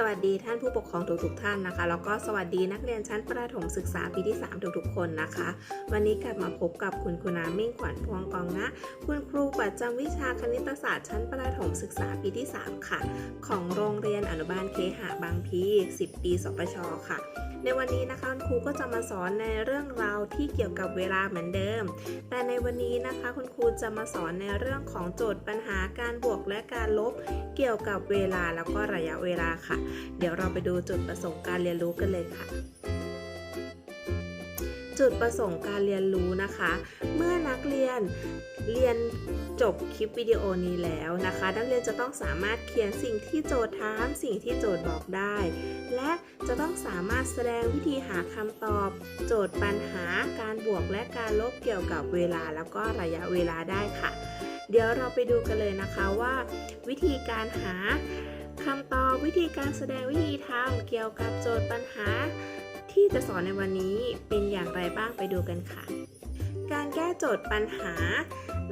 สวัสดีท่านผู้ปกครองทุกๆท่านนะคะ แล้วก็สวัสดีนักเรียนชั้นประถมศึกษาปีที่ 3 ทุกๆคนนะคะ วันนี้กลับมาพบกับคุณคุณามิ่งขวัญพวงกองนะคุณครูประจำวิชาคณิตศาสตร์ชั้นประถมศึกษาปีที่ 3 ค่ะ ของโรงเรียนอนุบาลเคหะบางพี 10 ปีสปชค่ะ ในวันนี้นะคะคุณครูก็จะมาสอนในเรื่องราวที่เกี่ยวกับเวลาเหมือนเดิม แต่ในวันนี้นะคะคุณครูจะมาสอนในเรื่องของโจทย์ปัญหาการบวกและการลบ เกี่ยวกับเวลาแล้วก็ระยะเวลาค่ะ เดี๋ยวเราไปดูจุดประสงค์การเรียนรู้กันเลยค่ะจุดประสงค์การเรียนรู้นะคะ เมื่อนักเรียนเรียน จบคลิปวิดีโอนี้แล้วนะคะ นักเรียนจะต้องสามารถเขียนสิ่งที่โจทย์ถามสิ่งที่โจทย์บอกได้ และจะต้องสามารถแสดงวิธีหาคำตอบ โจทย์ปัญหาการบวกและการลบเกี่ยวกับเวลาแล้วก็ระยะเวลาได้ค่ะ เดี๋ยวเราไปดูกันเลยนะคะว่า วิธีการหาคำตอบวิธีการแสดงวิธีทำเกี่ยวกับโจทย์ปัญหา ที่จะสอนในวันนี้เป็นอย่างไรบ้างไปดูกันค่ะ การแก้โจทย์ปัญหา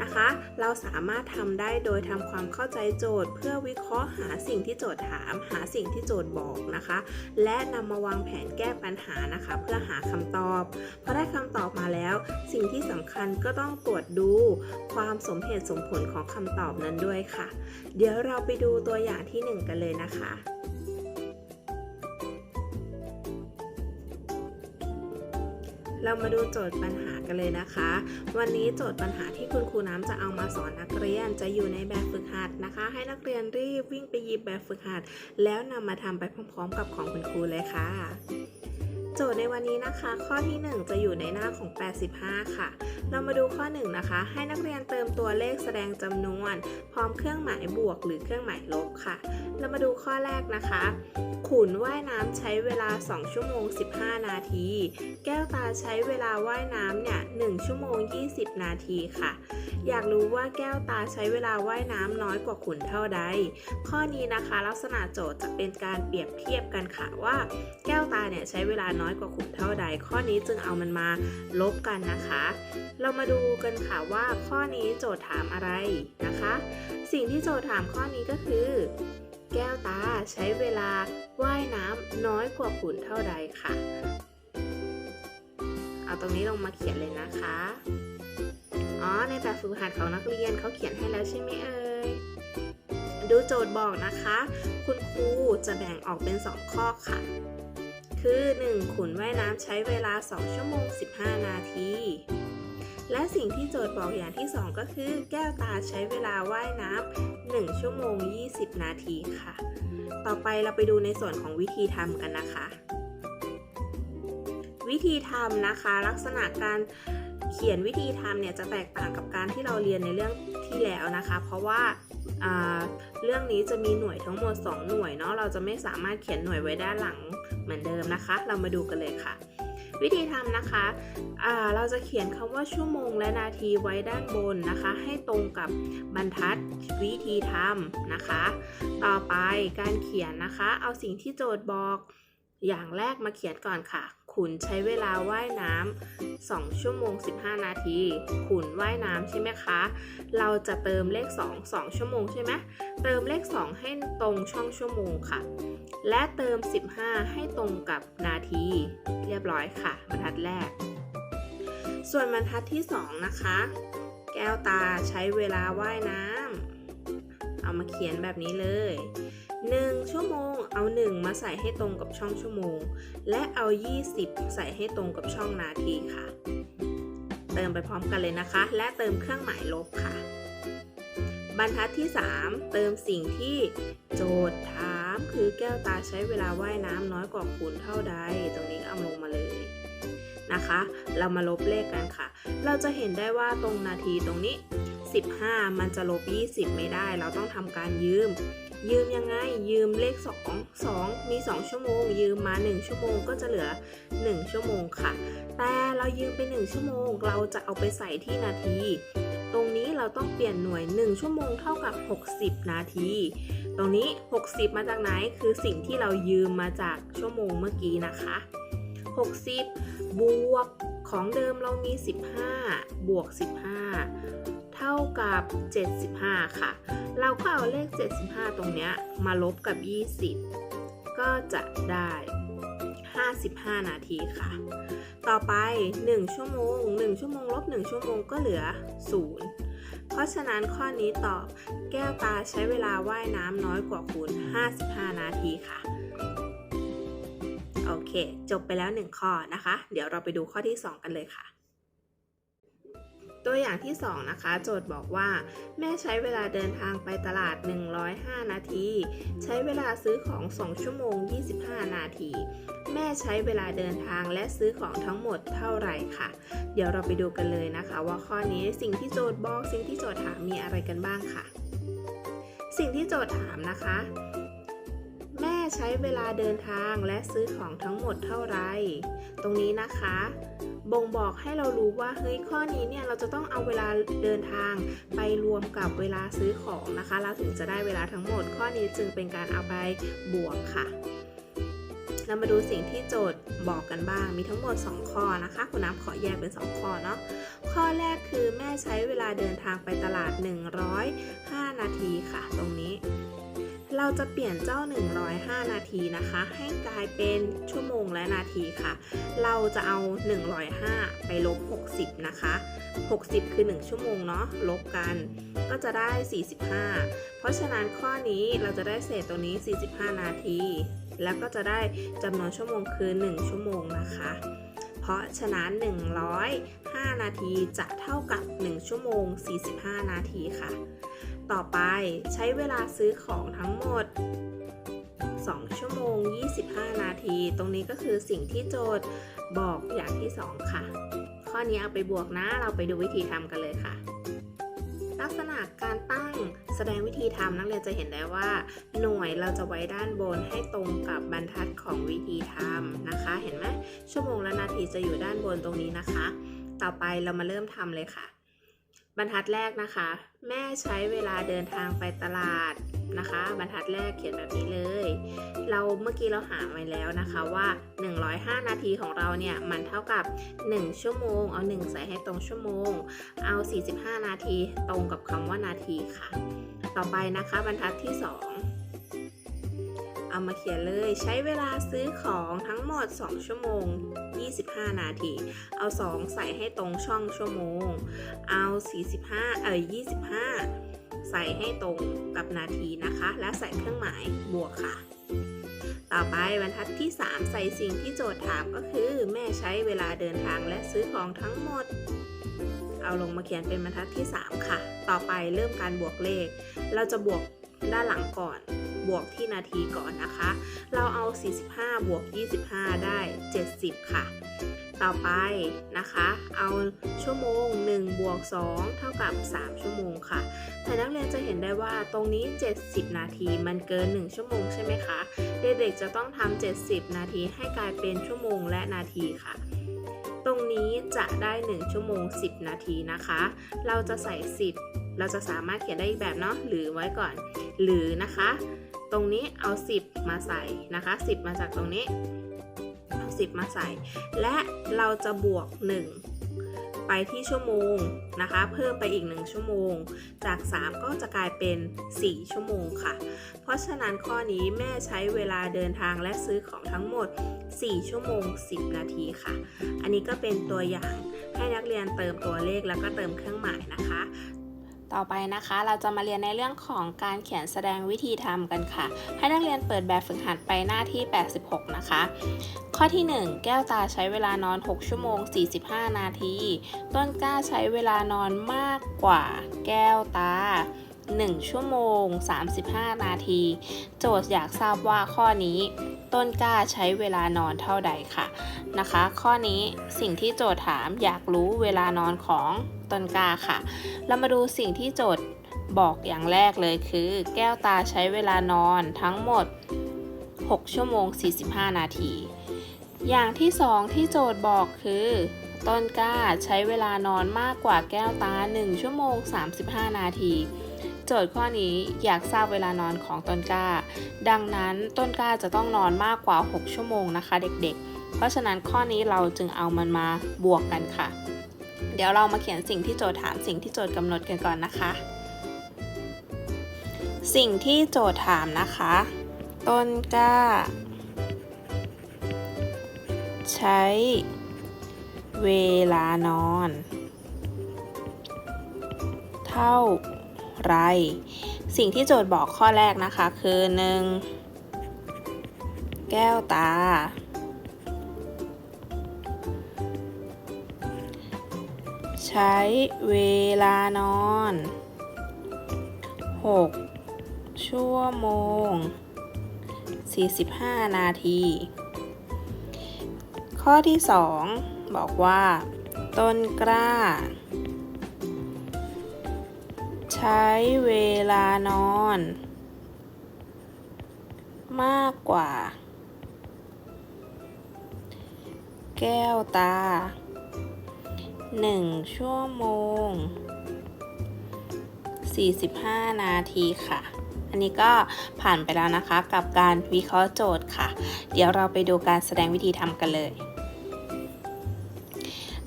นะคะ เราสามารถทำได้โดยทำความเข้าใจโจทย์ เพื่อวิเคราะห์หาสิ่งที่โจทย์ถาม หาสิ่งที่โจทย์บอกนะคะ และนำมาวางแผนแก้ปัญหานะคะ เพื่อหาคำตอบพอได้คำตอบมาแล้ว สิ่งที่สำคัญก็ต้องตรวจดูความสมเหตุสมผลของคำตอบนั้นด้วยค่ะ เดี๋ยวเราไปดูตัวอย่างที่หนึ่งกันเลยนะคะเรามาดูโจทย์ปัญหา กันเลยนะคะ วันนี้โจทย์ปัญหาที่คุณครูน้ำจะเอามาสอนนักเรียนจะอยู่ในแบบฝึกหัดนะคะ ให้นักเรียนรีบวิ่งไปหยิบแบบฝึกหัด แล้วนำมาทำไปพร้อมๆ กับของคุณครูเลยค่ะ โจทย์ในวันนี้นะคะ ข้อที่ 1 จะอยู่ในหน้าของ 85 ค่ะ เรามาดูข้อ 1 นะคะ ให้นักเรียนเติมตัวเลขแสดงจำนวน พร้อมเครื่องหมายบวกหรือเครื่องหมายลบค่ะ เรามาดูข้อแรกนะคะ ขุนว่ายน้ำใช้เวลา 2 ชั่วโมง 15 นาที แก้วตาใช้เวลาว่ายน้ำเนี่ย1ชั่วโมง 20 นาทีค่ะ อยากรู้ว่าแก้วตาใช้เวลาว่ายน้ำน้อยกว่าขุนเท่าใด ข้อนี้นะคะ ลักษณะโจทย์จะเป็นการเปรียบเทียบกันค่ะว่า แก้วตาเนี่ยใช้เวลาน้อย้อยกว่าขุนเท่าใด ข้อนี้จึงเอามันมาลบกันนะคะ เรามาดูกันค่ะว่าข้อนี้โจทย์ถามอะไรนะคะ สิ่งที่โจทย์ถามข้อนี้ก็คือ แก้วตาใช้เวลาว่ายน้ำน้อยกว่าขุนเท่าใดค่ะ เอาตรงนี้ลงมาเขียนเลยนะคะอ๋อในแบบฝึกหัดของนักเรียนเขาเขียนให้แล้วใช่ไหมเอ่ยดูโจทย์บอกนะคะ คุณครูจะแบ่งออกเป็น 2 ข้อค่ะ คือ 1. ขุนว่ายน้ำใช้เวลา 2 ชั่วโมง 15 นาที และสิ่งที่โจทย์บอกอย่างที่ 2 ก็คือ แก้วตาใช้เวลาว่ายน้ำ1ชั่วโมง 20 นาทีค่ะ ต่อไปเราไปดูในส่วนของวิธีทำกันนะคะ วิธีทำนะคะลักษณะการเขียนวิธีทำเนี่ยจะแตกต่างกับการที่เราเรียนในเรื่องที่แล้วนะคะ เพราะว่าอ่า เรื่องนี้จะมีหน่วยทั้งหมด 2 หน่วยเนาะเราจะไม่สามารถเขียนหน่วยไว้ด้านหลังเหมือนเดิมนะคะ เรามาดูกันเลยค่ะ วิธีทำนะคะอ่าเราจะเขียนคำว่าชั่วโมงและนาทีไว้ด้านบนนะคะ ให้ตรงกับบรรทัดวิธีทำนะคะ ต่อไปการเขียนนะคะ เอาสิ่งที่โจทย์บอกอย่างแรกมาเขียนก่อนค่ะ ขุนใช้เวลาว่ายน้ำ2ชั่วโมง 15 นาที ขุนว่ายน้ำใช่ไหมคะ เราจะเติมเลข 2 2 ชั่วโมงใช่ไหมเติมเลข 2 ให้ตรงช่องชั่วโมงค่ะ และเติม 15 ให้ตรงกับนาที เรียบร้อยค่ะ บรรทัดแรก ส่วนบรรทัดที่ 2 นะคะ แก้วตาใช้เวลาว่ายน้ำเอามาเขียนแบบนี้เลย 1 ชั่วโมง เอา 1 มาใส่ให้ตรงกับช่องชั่วโมง และเอา 20 ใส่ให้ตรงกับช่องนาทีค่ะ เติมไปพร้อมกันเลยนะคะ และเติมเครื่องหมายลบค่ะ บรรทัดที่ 3 เติมสิ่งที่โจทย์ถามคือแก้วตาใช้เวลาว่ายน้ำน้อยกว่าขุนเท่าใด ตรงนี้เอาลงมาเลยนะคะ เรามาลบเลขกันค่ะ เราจะเห็นได้ว่าตรงนาทีตรงนี้ 15 มันจะลบ 20 ไม่ได้ เราต้องทำการยืม ยืมยังไง ยืมเลข 2 2 มี 2 ชั่วโมง ยืมมา 1 ชั่วโมงก็จะเหลือ 1 ชั่วโมงค่ะ แต่เรายืมไป 1 ชั่วโมง เราจะเอาไปใส่ที่นาที ตรงนี้เราต้องเปลี่ยนหน่วย 1 ชั่วโมงเท่ากับ 60 นาที ตรงนี้ 60 มาจากไหน คือสิ่งที่เรายืมมาจากชั่วโมงเมื่อกี้นะคะ 60 บวกของเดิมเรามี 15 บวก 15 ท่ากับ 75 ค่ะ เราก็เอาเลข 75 ตรงเนี้ยมาลบกับ 20 ก็จะได้ 55 นาทีค่ะ ต่อไป 1 ชั่วโมง 1 ชั่วโมงลบ 1 ชั่วโมงก็เหลือ 0 เพราะฉะนั้นข้อนี้ตอบแก้วตาใช้เวลาว่ายน้ำน้อยกว่าคูณ 55 นาทีค่ะ โอเค จบไปแล้ว 1 ข้อนะคะ เดี๋ยวเราไปดูข้อที่ 2 กันเลยค่ะ ตัวอย่างที่ 2 นะคะ โจทย์บอกว่า แม่ใช้เวลาเดินทางไปตลาด 105 นาที ใช้เวลาซื้อของ 2 ชั่วโมง 25 นาที แม่ใช้เวลาเดินทางและซื้อของทั้งหมดเท่าไหร่ค่ะ เดี๋ยวเราไปดูกันเลยนะคะ ว่าข้อนี้สิ่งที่โจทย์บอกสิ่งที่โจทย์ถามมีอะไรกันบ้างค่ะ สิ่งที่โจทย์ถามนะคะ แม่ใช้เวลาเดินทางและซื้อของทั้งหมดเท่าไหร่ ตรงนี้นะคะ บ่งบอกให้เรารู้ว่าเฮ้ยข้อนี้เนี่ยเราจะต้องเอาเวลาเดินทาง ไปรวมกับเวลาซื้อของนะคะ เราถึงจะได้เวลาทั้งหมด ข้อนี้จึงเป็นการเอาไปบวกค่ะเรามาดูสิ่งที่โจทย์บอกกันบ้าง มีทั้งหมด 2 ข้อนะคะ คุณน้ำขอแยกเป็น 2 ข้อเนาะ ข้อแรกคือแม่ใช้เวลาเดินทางไปตลาด 105 นาทีค่ะ ตรงนี้ เราจะเปลี่ยนเจ้า 105 นาทีนะคะ ให้กลายเป็นชั่วโมงและนาทีค่ะ เราจะเอา 105 ไปลบ 60 นะคะ 60 คือ 1 ชั่วโมงเนาะลบกัน ก็จะได้ 45 เพราะฉะนั้นข้อนี้เราจะได้เศษตัวนี้ 45 นาที แล้วก็จะได้จำนวนชั่วโมงคือ 1 ชั่วโมงนะคะ เพราะฉะนั้น 105 นาทีจะเท่ากับ 1 ชั่วโมง 45 นาทีค่ะ ต่อไปใช้เวลาซื้อของทั้งหมด 2 ชั่วโมง 25 นาที ตรงนี้ก็คือสิ่งที่โจทย์บอกอย่างที่ 2 ค่ะ ข้อนี้เอาไปบวกนะ เราไปดูวิธีทำกันเลยค่ะ ลักษณะการตั้งแสดงวิธีทำนักเรียนจะเห็นได้ว่า หน่วยเราจะไว้ด้านบนให้ตรงกับบรรทัดของวิธีทำนะคะ เห็นไหมชั่วโมงและนาทีจะอยู่ด้านบนตรงนี้นะคะ ต่อไปเรามาเริ่มทำเลยค่ะ บรรทัดแรกนะคะ แม่ใช้เวลาเดินทางไปตลาดนะคะ บรรทัดแรกเขียนแบบนี้เลย เราเมื่อกี้เราหาไว้แล้วนะคะว่า 105 นาทีของเราเนี่ยมันเท่ากับ 1 ชั่วโมง เอา 1 ใส่ให้ตรงชั่วโมง เอา 45 นาทีตรงกับคำว่านาทีค่ะ ต่อไปนะคะบรรทัดที่ 2 เอามาเขียนเลยใช้เวลาซื้อของทั้งหมด 2 ชั่วโมง 25 นาที เอา 2 ใส่ให้ตรงช่องชั่วโมง เอา 45 เอ่ย25 ใส่ให้ตรงกับนาทีนะคะ และใส่เครื่องหมายบวกค่ะ ต่อไปบรรทัดที่ 3 ใส่สิ่งที่โจทย์ถามก็คือ แม่ใช้เวลาเดินทางและซื้อของทั้งหมดเอาลงมาเขียนเป็นบรรทัดที่ 3 ค่ะ ต่อไปเริ่มการบวกเลข เราจะบวกด้านหลังก่อน บวกที่นาทีก่อนนะคะ เราเอา 45 บวก 25 ได้ 70 ค่ะ ต่อไปนะคะ เอาชั่วโมง 1 บวก 2 เท่ากับ 3 ชั่วโมงค่ะ แต่นักเรียนจะเห็นได้ว่าตรงนี้ 70 นาทีมันเกิน 1 ชั่วโมงใช่ไหมคะ เด็กๆจะต้องทำ 70 นาทีให้กลายเป็นชั่วโมงและนาทีค่ะตรงนี้จะได้ 1 ชั่วโมง 10 นาทีนะคะ เราจะใส่ 10 เราจะสามารถเขียนได้อีกแบบเนาะหรือไว้ก่อน หรือนะคะ ตรงนี้เอา 10 มาใส่นะคะ 10 มาจากตรงนี้เอา 10 มาใส่ และเราจะบวก 1 ไปที่ชั่วโมงนะคะ เพิ่มไปอีก 1 ชั่วโมง จาก 3 ก็จะกลายเป็น 4 ชั่วโมงค่ะ เพราะฉะนั้นข้อนี้แม่ใช้เวลาเดินทางและซื้อของทั้งหมด 4 ชั่วโมง 10 นาทีค่ะ อันนี้ก็เป็นตัวอย่างให้นักเรียนเติมตัวเลขแล้วก็เติมเครื่องหมายนะคะ ต่อไปนะคะ เราจะมาเรียนในเรื่องของการเขียนแสดงวิธีทำกันค่ะ ให้นักเรียนเปิดแบบฝึกหัดไปหน้าที่ 86 นะคะ ข้อที่ 1 แก้วตาใช้เวลานอน 6 ชั่วโมง 45 นาที ต้นกล้าใช้เวลานอนมากกว่าแก้วตา 1 ชั่วโมง 35 นาที โจทย์อยากทราบว่าข้อนี้ต้นกล้าใช้เวลานอนเท่าใดค่ะนะคะ ข้อนี้สิ่งที่โจทย์ถามอยากรู้เวลานอนของต้นกล้าค่ะ เรามาดูสิ่งที่โจทย์บอกอย่างแรกเลยคือ แก้วตาใช้เวลานอนทั้งหมด 6 ชั่วโมง 45 นาที อย่างที่สองที่โจทย์บอกคือต้นกล้าใช้เวลานอนมากกว่าแก้วตา 1 ชั่วโมง 35 นาที โจทย์ข้อนี้อยากทราบเวลานอนของต้นกล้า ดังนั้นต้นกล้าจะต้องนอนมากกว่า 6 ชั่วโมงนะคะเด็กๆ เพราะฉะนั้นข้อนี้เราจึงเอามันมาบวกกันค่ะ เดี๋ยวเรามาเขียนสิ่งที่โจทย์ถามสิ่งที่โจทย์กำหนดกันก่อนนะคะ สิ่งที่โจทย์ถามนะคะ ต้นกล้า ใช้เวลานอน เท่า ไร สิ่งที่โจทย์บอกข้อแรกนะคะคือ 1. แก้วตา ใช้เวลานอน 6 ชั่วโมง 45 นาที ข้อที่ 2 บอกว่า ต้นกล้า ช้เวลานอน มากกว่า แก้วตา1ชั่วโมง 45 นาทีค่ะ อันนี้ก็ผ่านไปแล้วนะคะกับการวิเคราะห์โจทย์ค่ะ เดี๋ยวเราไปดูการแสดงวิธีทำกันเลย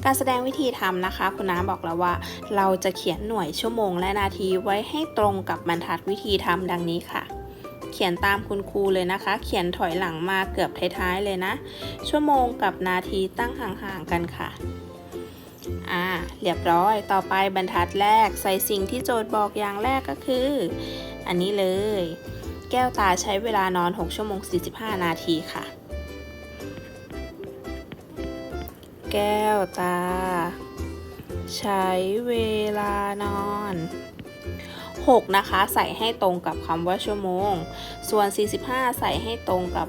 การแสดงวิธีทำนะคะ คุณน้าบอกแล้วว่า เราจะเขียนหน่วยชั่วโมงและนาทีไว้ให้ตรงกับบรรทัดวิธีทำดังนี้ค่ะ เขียนตามคุณครูเลยนะคะ เขียนถอยหลังมาเกือบท้ายๆเลยนะ ชั่วโมงกับนาทีตั้งห่างๆกันค่ะอ่าเรียบร้อย ต่อไปบรรทัดแรกใส่สิ่งที่โจทย์บอกอย่างแรกก็คือ อันนี้เลย แก้วตาใช้เวลานอน 6 ชั่วโมง 45 นาทีค่ะ ก้วตา ใช้เวลานอน 6 นะคะ ใส่ให้ตรงกับคำว่าชั่วโมง ส่วน 45 ใส่ให้ตรงกับ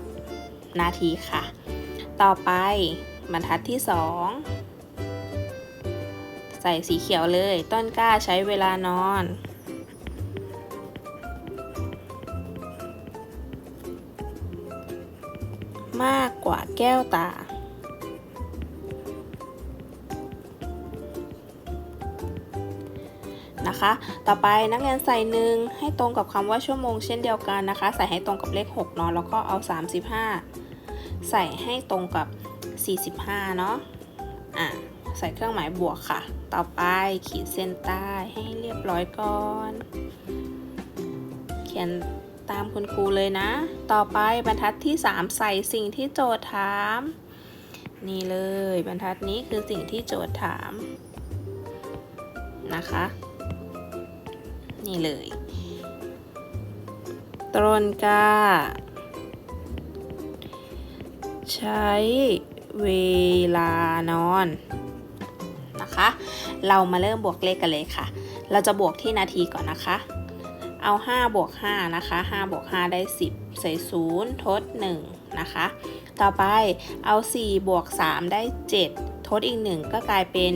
นาทีค่ะ ต่อไปบรรทัดที่ 2 ใส่สีเขียวเลย ต้นกล้าใช้เวลานอนมากกว่าแก้วตา นะคะ ต่อไปนักเรียนใส่หนึ่งให้ตรงกับคำว่าชั่วโมงเช่นเดียวกันนะคะ ใส่ให้ตรงกับเลข6เนาะแล้วก็เอา 35 ใส่ให้ตรงกับ 45 เนาะอะใส่เครื่องหมายบวกค่ะ ต่อไปขีดเส้นใต้ให้เรียบร้อยก่อน เขียนตามคุณครูเลยนะ ต่อไปบรรทัดที่ 3 ใส่สิ่งที่โจทย์ถาม นี่เลยบรรทัดนี้คือสิ่งที่โจทย์ถามนะคะ นี่เลยต้นกา ใช้เวลานอนนะคะ เรามาเริ่มบวกเลขกันเลยค่ะ เราจะบวกที่นาทีก่อนนะคะเอา 5 บวก 5 นะคะ 5 บวก 5 ได้ 10 ใส่ 0 ทด 1 นะคะ ต่อไปเอา 4 บวก 3 ได้ 7 ทดอีก 1 ก็กลายเป็น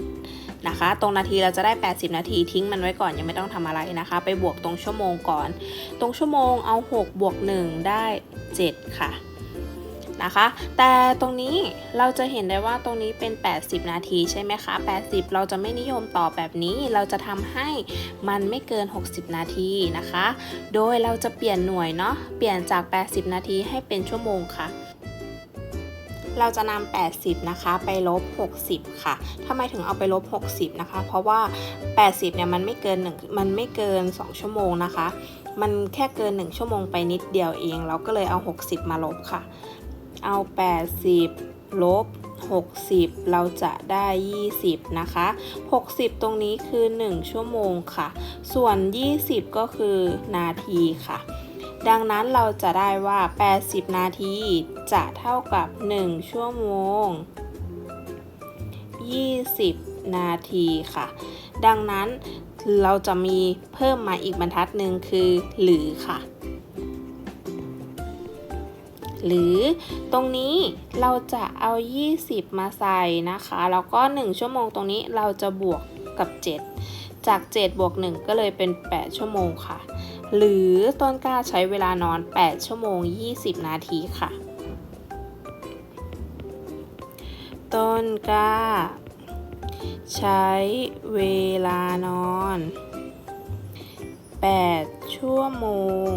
8 นะคะ ตรงนาทีเราจะได้ 80 นาทีทิ้งมันไว้ก่อนยังไม่ต้องทำอะไรนะคะ ไปบวกตรงชั่วโมงก่อน ตรงชั่วโมงเอา 6 บวก 1 ได้ 7 ค่ะนะคะ แต่ตรงนี้เราจะเห็นได้ว่าตรงนี้เป็น 80 นาทีใช่ไหมคะ 80 เราจะไม่นิยมต่อแบบนี้ เราจะทำให้มันไม่เกิน 60 นาทีนะคะ โดยเราจะเปลี่ยนหน่วยเนาะ เปลี่ยนจาก 80 นาทีให้เป็นชั่วโมงค่ะ เราจะนำ80 นะคะ ไปลบ 60 ค่ะทำไมถึงเอาไปลบ 60 นะคะ เพราะว่า 80 เนี่ยมันไม่เกิน1มันไม่เกิน 2 ชั่วโมงนะคะ มันแค่เกิน 1 ชั่วโมงไปนิดเดียวเอง เราก็เลยเอา 60 มาลบค่ะ เอา 80 ลบ 60 เราจะได้ 20 นะคะ 60 ตรงนี้คือ 1 ชั่วโมงค่ะ ส่วน 20 ก็คือนาทีค่ะ ดังนั้นเราจะได้ว่า 80 นาทีจะเท่ากับ 1 ชั่วโมง 20 นาทีค่ะ ดังนั้นเราจะมีเพิ่มมาอีกบรรทัดหนึ่งคือหรือค่ะ หรือตรงนี้เราจะเอา 20 มาใส่นะคะ แล้วก็ 1 ชั่วโมงตรงนี้เราจะบวกกับ 7 จาก 7 บวก 1 ก็เลยเป็น 8 ชั่วโมงค่ะ หรือต้นกล้าใช้เวลานอน 8 ชั่วโมง 20 นาทีค่ะ ต้นกล้า ใช้เวลานอน 8 ชั่วโมง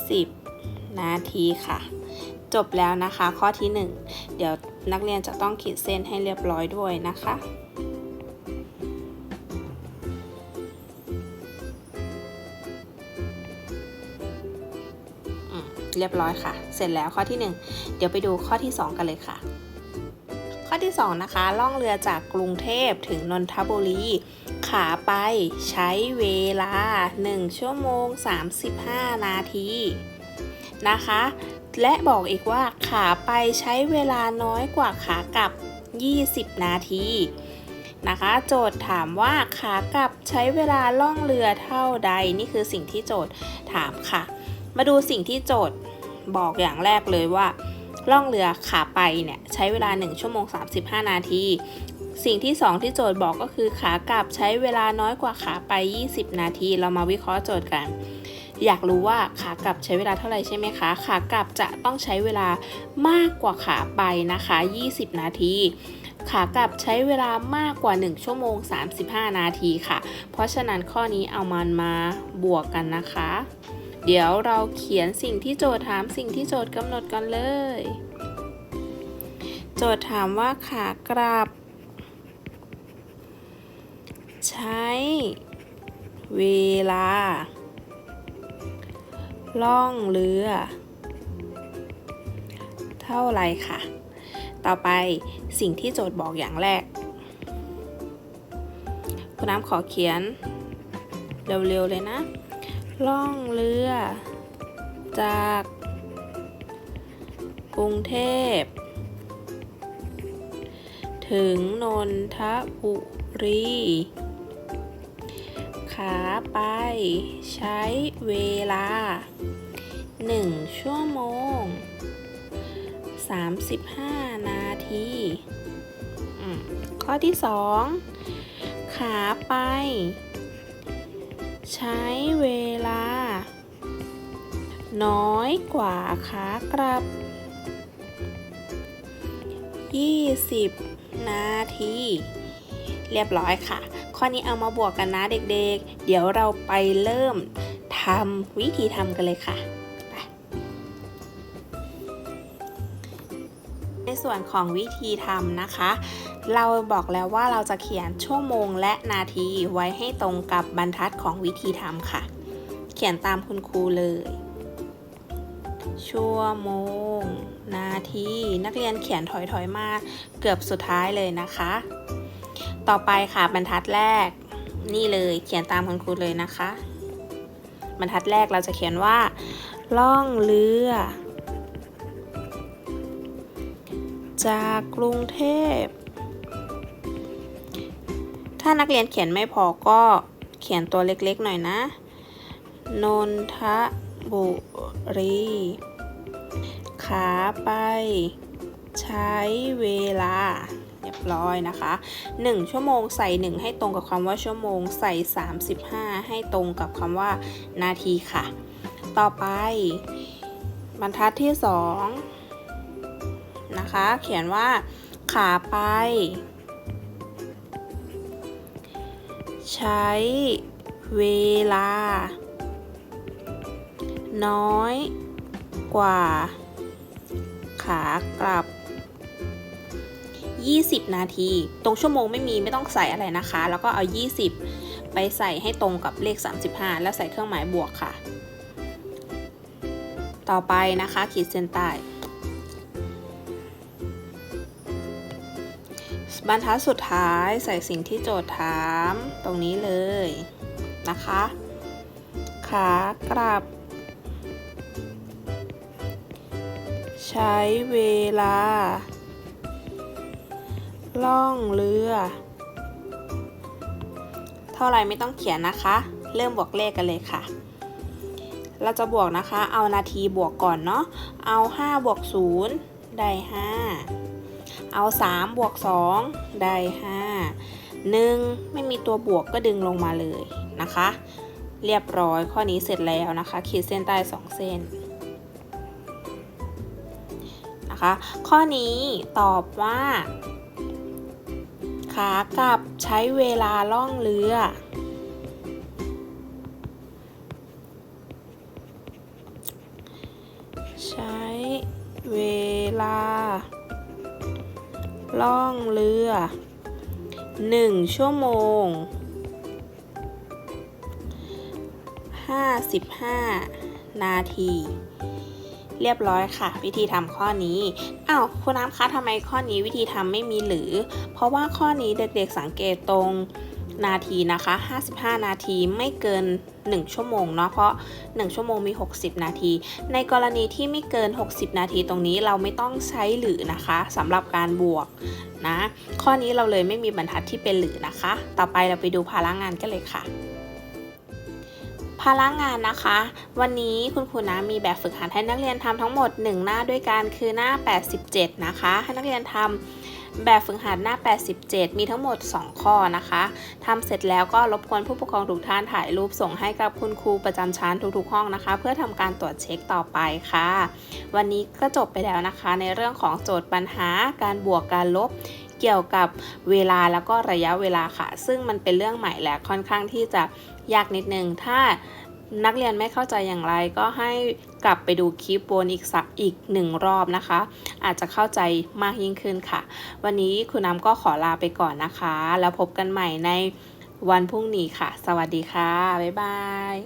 20 นาทีค่ะ จบแล้วนะคะข้อที่ 1 เดี๋ยวนักเรียนจะต้องขีดเส้นให้เรียบร้อยด้วยนะคะ เรียบร้อยค่ะ เสร็จแล้วข้อที่ 1 เดี๋ยวไปดูข้อที่ 2 กันเลยค่ะ ข้อที่ 2 นะคะ ล่องเรือจากกรุงเทพถึงนนทบุรี ขาไปใช้เวลา 1 ชั่วโมง 35 นาทีนะคะ และบอกอีกว่าขาไปใช้เวลาน้อยกว่าขากลับ 20 นาทีนะคะ โจทย์ถามว่าขากลับใช้เวลาล่องเรือเท่าใดนี่คือสิ่งที่โจทย์ถามค่ะ มาดูสิ่งที่โจทย์ บอกอย่างแรกเลยว่า ล่องเรือขาไปเนี่ยใช้เวลา 1 ชั่วโมง 35 นาที สิ่งที่ 2 ที่โจทย์บอกก็คือขากลับใช้เวลาน้อยกว่าขาไป 20 นาที เรามาวิเคราะห์โจทย์กัน อยากรู้ว่าขากลับใช้เวลาเท่าไหร่ใช่ไหมคะ ขากลับจะต้องใช้เวลามากกว่าขาไปนะคะ 20 นาทีขากลับใช้เวลามากกว่า 1 ชั่วโมง 35 นาทีค่ะ เพราะฉะนั้นข้อนี้เอามันมาบวกกันนะคะ เดี๋ยวเราเขียนสิ่งที่โจทย์ถามสิ่งที่โจทย์กำหนดกันเลย โจทย์ถามว่าขากลับ ใช้ เวลา ล่องเรือ เท่าไรค่ะ ต่อไปสิ่งที่โจทย์บอกอย่างแรก คุณน้ำขอเขียน เร็วๆเลยนะ ล่องเรือ จาก กรุงเทพ ถึงนนทบุรี ขาไปใช้เวลา 1 ชั่วโมง 35 นาทีข้อที่ 2 ขาไป ใช้เวลา น้อยกว่าขากลับ 20 นาที เรียบร้อยค่ะ ข้อนี้เอามาบวกกันนะเด็กๆเดี๋ยวเราไปเริ่มทำวิธีทำกันเลยค่ะในส่วนของวิธีทำนะคะ เราบอกแล้วว่าเราจะเขียนชั่วโมงและนาทีไว้ให้ตรงกับบรรทัดของวิธีทำค่ะ เขียนตามคุณครูเลย ชั่วโมง นาที นักเรียนเขียนถอยๆมาเกือบสุดท้ายเลยนะคะ ต่อไปค่ะบรรทัดแรก นี่เลยเขียนตามคุณครูเลยนะคะ บรรทัดแรกเราจะเขียนว่า ล่องเรือ จากกรุงเทพ ถ้านักเรียนเขียนไม่พอก็เขียนตัวเล็กๆหน่อยนะ นนทบุรี ขาไป ใช้เวลาเรียบร้อยนะคะ 1 ชั่วโมงใส่ 1 ให้ตรงกับคำว่าชั่วโมง ใส่ 35 ให้ตรงกับคำว่านาทีค่ะ ต่อไป บรรทัดที่ 2 นะคะ เขียนว่าขาไป ใช้ เวลา น้อย กว่า ขากลับ 20 นาที ตรงชั่วโมงไม่มีไม่ต้องใส่อะไรนะคะ แล้วก็เอา 20 ไปใส่ให้ตรงกับเลข 35 แล้วใส่เครื่องหมายบวกค่ะ ต่อไปนะคะขีดเส้นใต้ บรรทัดสุดท้ายใส่สิ่งที่โจทย์ถามตรงนี้เลยนะคะขากลับ ใช้เวลา ล่องเรือ เท่าไรไม่ต้องเขียนนะคะ เริ่มบวกเลขกันเลยค่ะ เราจะบวกนะคะ เอานาทีบวกก่อนเนาะ เอา 5 บวก 0 ได้ 5 เอา 3 บวก 2 ได้ 5 1 ไม่มีตัวบวกก็ดึงลงมาเลยนะคะ เรียบร้อยข้อนี้เสร็จแล้วนะคะ ขีดเส้นใต้ 2 เส้นนะคะข้อนี้ตอบว่า ขากลับใช้เวลาล่องเรือ ใช้เวลา ล่องเรือ 1 ชั่วโมง 55 นาที เรียบร้อยค่ะ วิธีทำข้อนี้อ้าวคุณน้ำคะทำไมข้อนี้วิธีทำไม่มีหรือ เพราะว่าข้อนี้เด็กๆสังเกตตรงนาทีนะคะ 55 นาทีไม่เกิน 1 ชั่วโมงเนาะเพราะ 1 ชั่วโมงมี 60 นาที ในกรณีที่ไม่เกิน 60 นาทีตรงนี้เราไม่ต้องใช้หรือนะคะสำหรับการบวกนะข้อนี้เราเลยไม่มีบรรทัดที่เป็นหรือนะคะ ต่อไปเราไปดูภาระงานกันเลยค่ะภาระงานนะคะ วันนี้คุณครูนะมีแบบฝึกหัดให้นักเรียนทำทั้งหมด 1 หน้าด้วยกันคือหน้า 87 นะคะ ให้นักเรียนทำ แบบฝึกหัดหน้า 87 มีทั้งหมด 2 ข้อนะคะทำเสร็จแล้วก็รบกวนผู้ปกครองทุกท่านถ่ายรูปส่งให้กับคุณครูประจำชั้นทุกๆห้องนะคะ เพื่อทำการตรวจเช็คต่อไปค่ะ วันนี้ก็จบไปแล้วนะคะ ในเรื่องของโจทย์ปัญหาการบวกการลบเกี่ยวกับเวลาแล้วก็ระยะเวลาค่ะ ซึ่งมันเป็นเรื่องใหม่และค่อนข้างที่จะยากนิดนึง ถ้านักเรียนไม่เข้าใจอย่างไรก็ให้ กลับไปดูคลิปวนอีกสักอีกหนึ่งรอบนะคะ อาจจะเข้าใจมากยิ่งขึ้นค่ะ วันนี้คุณน้ำก็ขอลาไปก่อนนะคะ แล้วพบกันใหม่ในวันพรุ่งนี้ค่ะ สวัสดีค่ะ บ๊ายบาย